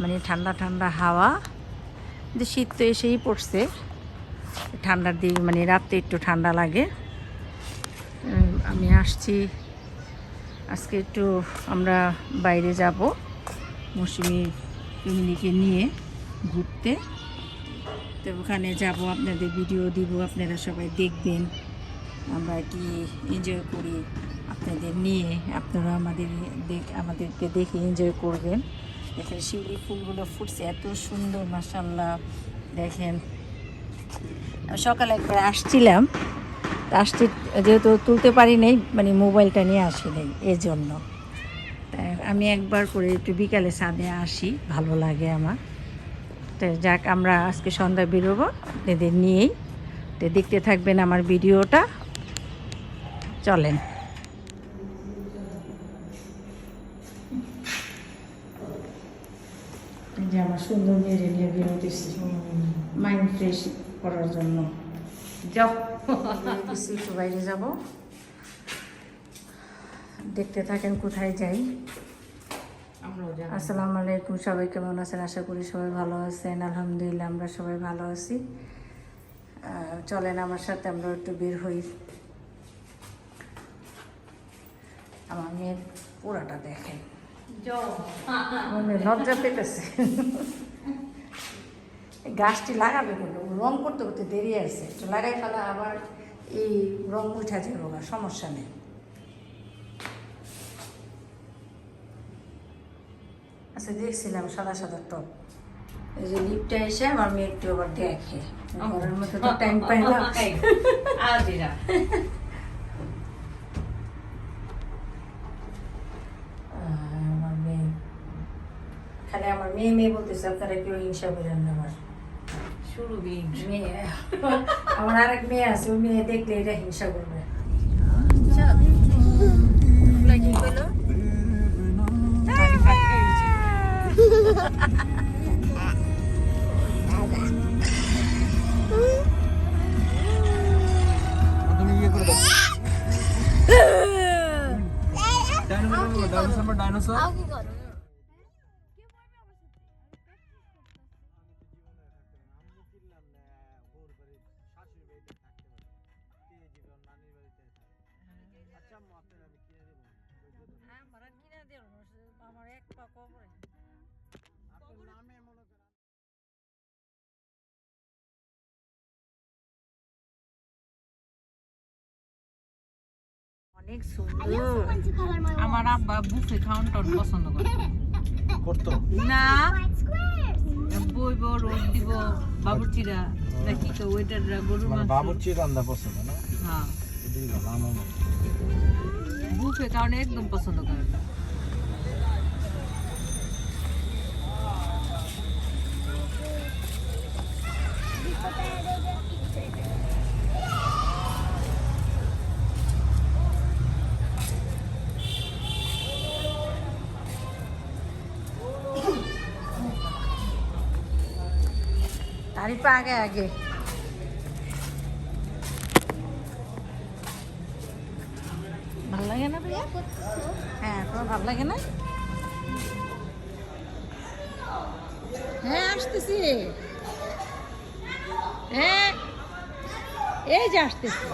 মানে ঠান্ডা ঠান্ডা হাওয়া। যে শীত তো এসেই পড়ছে। ঠান্ডার দিক মানে রাত্রে একটু ঠান্ডা লাগে। আমি আসছি। আজকে একটু আমরা বাইরে যাব, মৌসুমি ফ্যামিলিকে নিয়ে ঘুরতে। তো ওখানে যাব, আপনাদের ভিডিও দিব, আপনারা সবাই দেখবেন। আমরা কি এনজয় করি আপনাদের নিয়ে, আপনারা আমাদের দেখ, আমাদেরকে দেখে এনজয় করবেন। দেখেন শিউলি ফুলগুলো ফুটছে, এত সুন্দর মাসাল্লাহ দেখেন সকালে একবার আসছিলাম আসতে যেহেতু তুলতে পারি নাই মানে মোবাইলটা নিয়ে আসি নাই এই জন্য আমি একবার করে একটু বিকালে ছাদে আসি, ভালো লাগে আমার। তো যাক, আমরা আজকে সন্ধ্যা বেরোবো, এদের নিয়েই। তো দেখতে থাকবেন আমার ভিডিওটা। চলেন। যে আমার সুন্দর মেরে নিয়ে বেরোতেছি মাইন্ড ফ্রেশ করার জন্য। যাও। একটু বাইরে যাব। দেখতে থাকেন কোথায় যাই? আসসালামু আলাইকুম সবাই কেমন আছেন? আশা করি সবাই ভালো আছেন। আলহামদুলিল্লাহ আমরা সবাই ভালো আছি। চলেন আমার সাথে আমরা একটু বের হই। আমার মেয়ের পুরাটা দেখেন। মনে লজ্জা পেতেছে। গাছটি লাগাবে বলে রং করতে করতে দেরি আছে। একটু লাগাই ফেলা আবার এই রং উঠা যাবে সমস্যা নেই। আচ্ছা দেখছিলাম সাদা সাদা টপ। এই যে লিপটা এসে আমার মেয়ে একটু আবার দেখে। ঘরের মধ্যে তো টাইম পাই না আহ, আমার মেয়ে খালি আমার মেয়ে মেয়ে বলতেছে আপনারা কেউ হিংসা করেন না আমার শুরু বিন মেয়ে আমার আরেক মেয়ে আছে ওই মেয়ে দেখলে এটা হিংসা করবে ডাইনোসর ডাইনোসর অনেক সুন্দর। আমার আব্বা বুফে খাওয়ান টন পছন্দ করে। করতো? না। বইব রোদ দিব বাবুর্চিরা দেখি তো ওয়েটাররা গরুর মানে মাংস। বাবুর্চি রান্না পছন্দ না? হ্যাঁ। এটাই ভালো আমার মনে হয়। বুফে খাওয়ান একদম পছন্দ করে না তারিফা আগে আগে ভালো লাগে না ভাইয়া হ্যাঁ তোমার ভালো লাগে না? হ্যাঁ আসতেছি। হ্যাঁ এই যে আসতেছি।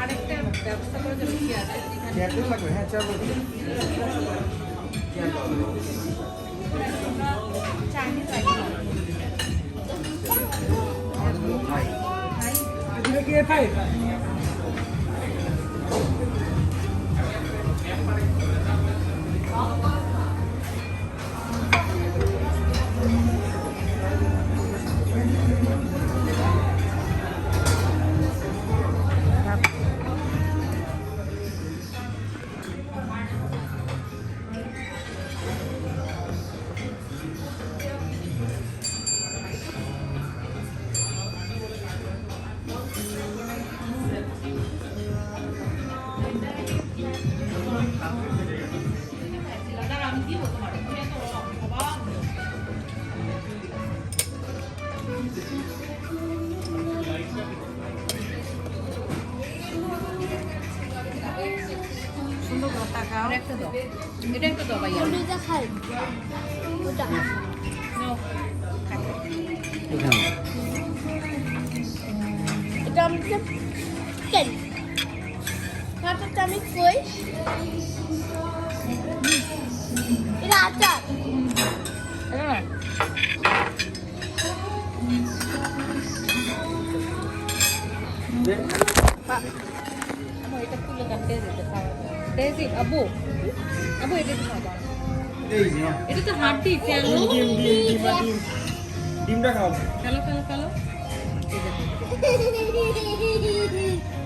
আরেকটা ব্যবস্থা করে দেবে কি আছে চেয়ারটা লাগবে হ্যাঁ চেয়ার লাগবে Thank you. খাও একটা দাও। এটা একটা দাও ভাইয়া। হলুদটা খাই। ওটা নাও। এটা আমি কেন? হাতটা আমি কই? ডেজি আবু আবু এটা এই যে এটা তো হাড্ডি ফেলো ডিম ডিম ডিম ডিম ডিমটা খাও। ফেলো ফেলো ফেলো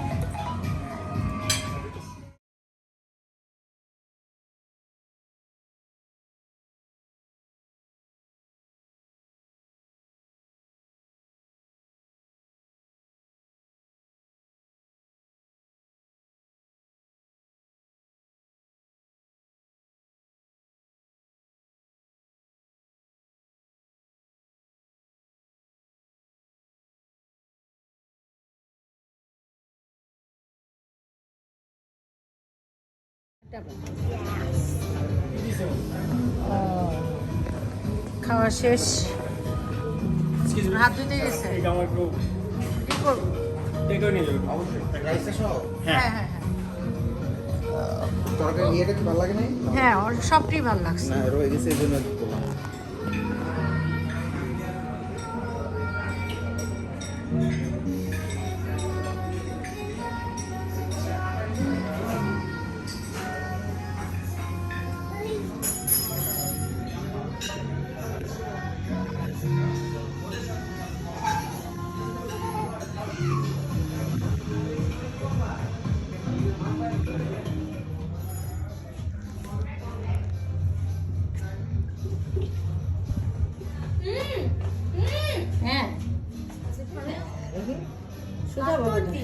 খাওয়া শেষ। হাত ধুতে গেছে। কি করব? হ্যাঁ। হ্যাঁ তরকারি ইয়েটা কি ভালো লাগে না হ্যাঁ হ্যাঁ ওর সবটাই ভালো লাগছে। না রয়ে গেছে এই জন্য বললাম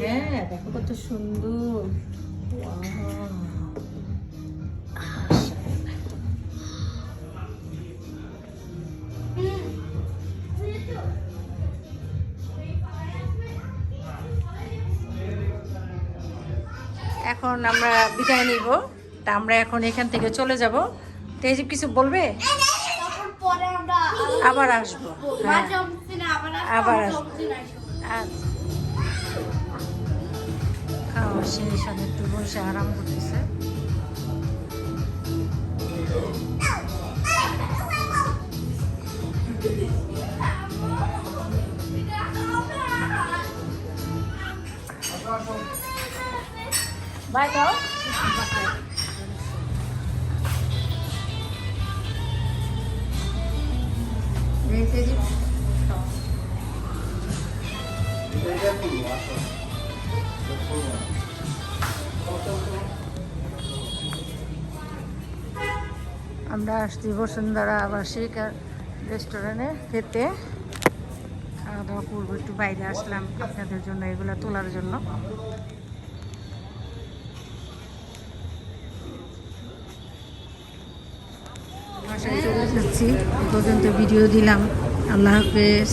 হ্যাঁ দেখো কত সুন্দর। এখন আমরা বিদায় নিব। তা আমরা এখন এখান থেকে চলে যাব। তেজিব কিছু বলবে? তখন পরে আমরা আবার আসব। হ্যাঁ। আবার আসব, আবার আসব। আচ্ছা। শেষ আমি একটু বসে আরাম করতেছে। বাই দাও। রেখে দিই আমরা আসছি বসুন্ধরা আবাসিক রেস্টুরেন্টে খেতে। খাওয়া দাওয়া করব, একটু বাইরে আসলাম আপনাদের জন্য, এগুলো তোলার জন্য। চলে যাচ্ছি পর্যন্ত ভিডিও দিলাম। আল্লাহ হাফেজ।